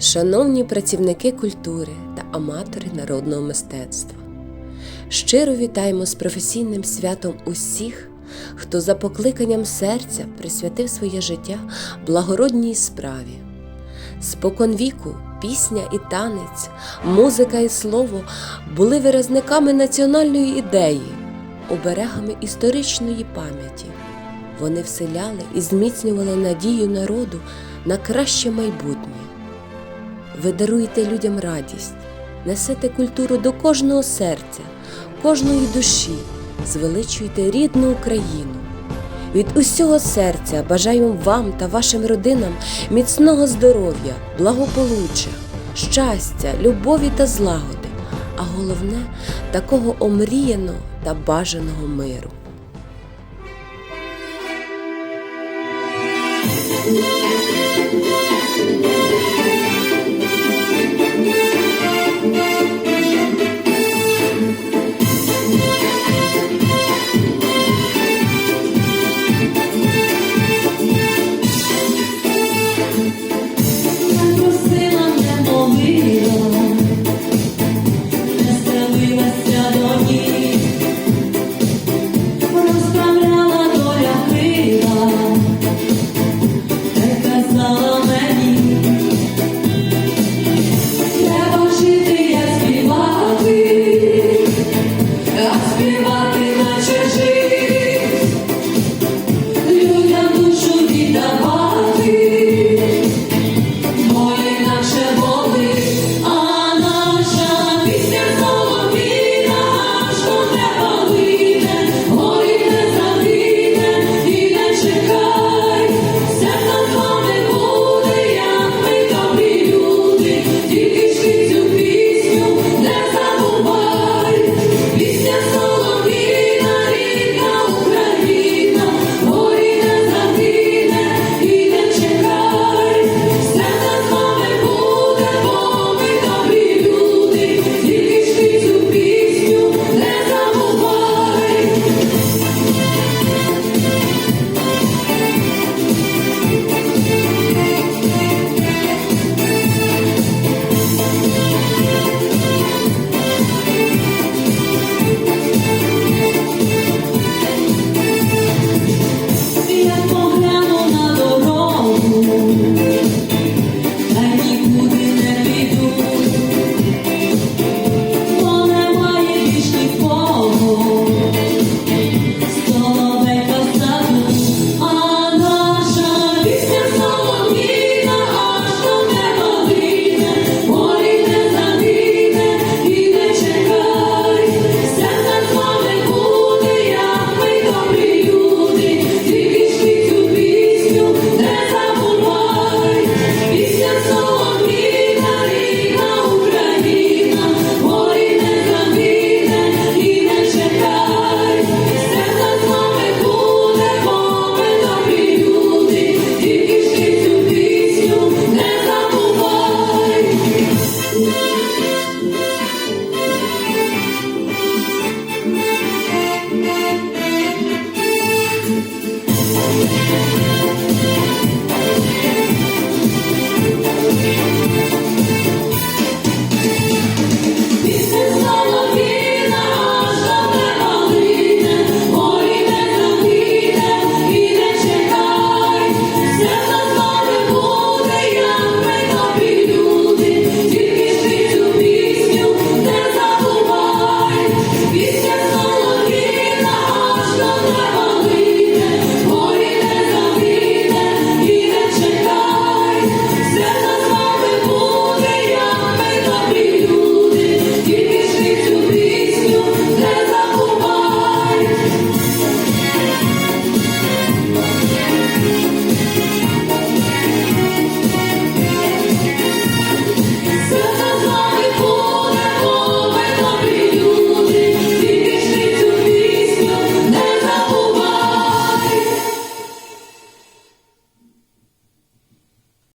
шановні працівники культури та аматори народного мистецтва. Щиро вітаємо з професійним святом усіх, хто за покликанням серця присвятив своє життя благородній справі. Спокон віку пісня і танець, музика і слово були виразниками національної ідеї, оберегами історичної пам'яті. Вони вселяли і зміцнювали надію народу на краще майбутнє. Ви даруєте людям радість, несете культуру до кожного серця, кожної душі, звеличуєте рідну Україну. Від усього серця бажаємо вам та вашим родинам міцного здоров'я, благополуччя, щастя, любові та злагоди, а головне такого омріяного та бажаного миру. Не you.